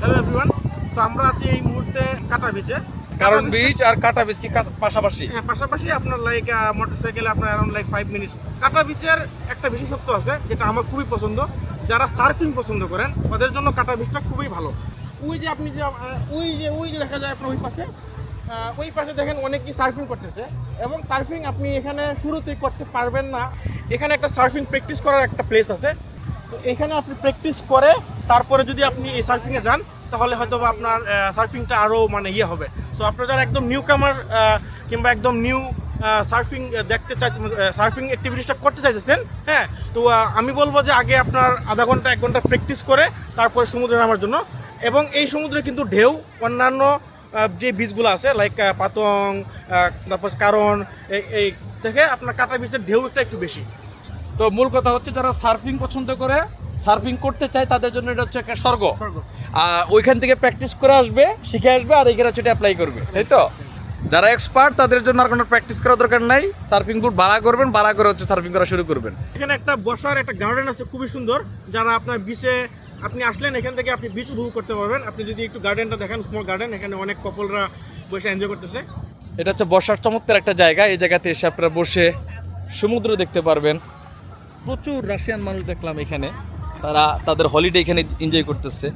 Hello everyone তো আমরা আছি এই মুহূর্তে কাটা বিচে কারণ বিচ আর কাটা বিচ কি পাশাপাশি? হ্যাঁ পাশাপাশি আপনার লাইক মোটরসাইকেলে আপনার অ্যারাউন্ড লাইক ফাইভ মিনিটস কাটা বিচের একটা বিশেষত্ব আছে যেটা আমার খুবই পছন্দ। যারা সার্ফিং পছন্দ করেন ওদের জন্য কাটা বিচটা খুবই ভালো। ওই যে আপনি যে ওই যে ওই যে দেখা যায় আপনার ওই পাশে ওই পাশে দেখেন অনেকেই সার্ফিং করতেছে। এবং সার্ফিং আপনি এখানে শুরুতেই করতে পারবেন না। এখানে একটা সার্ফিং প্র্যাকটিস করার একটা প্লেস আছে। তো এখানে আপনি প্র্যাকটিস করে তারপরে যদি আপনি এই সার্ফিংয়ে যান, তাহলে হয়তো আপনার সার্ফিংটা আরও মানে ইয়ে হবে। সো আপনারা যারা একদম নিউ কামার কিংবা একদম নিউ সার্ফিং দেখতে চাই সার্ফিং অ্যাক্টিভিটিসটা করতে চাইতেছেন হ্যাঁ? তো আমি বলব যে আগে আপনার আধা ঘণ্টা, এক ঘণ্টা প্র্যাকটিস করে তারপরে সমুদ্রে নামার জন্য। এবং এই সমুদ্রে কিন্তু ঢেউ, অন্যান্য যে বীজগুলো আছে লাইক পাতং তারপর কারণ এই থেকে আপনার কাটা বীজের ঢেউটা একটু বেশি। তো মূল কথা হচ্ছে যারা সার্ফিং পছন্দ করে সার্ফিং করতে চায় তাদের জন্য এটা হচ্ছে একটা স্বর্গ। আর ওইখান থেকে প্র্যাকটিস করে আসবে শিখে আসবে আর এখানে হচ্ছে অ্যাপ্লাই করবে। তাই তো? যারা এক্সপার্ট তাদের জন্য আর কোনো প্র্যাকটিস করার দরকার নাই। সার্ফিং বুট ভাড়া করবেন ভাড়া করে হচ্ছে সার্ফিং করা শুরু করবেন। এখানে একটা বসার একটা গার্ডেন আছে খুবই সুন্দর। যারা আপনার বিচে আপনি আসলেন এখান থেকে আপনি বিচ উপভোগ করতে পারবেন। আপনি যদি একটু গার্ডেনটা দেখেন স্মল গার্ডেন এখানে অনেক কপলরা বসে এনজয় করতেছে। এটা হচ্ছে বসার চমৎকার একটা জায়গা। এই জায়গাতে এসে আপনারা বসে সমুদ্র দেখতে পারবেন। প্রচুর রাশিয়ান মানুষ দেখলাম এখানে। তারা তাদের হলিডে এখানে এনজয় করতেছে।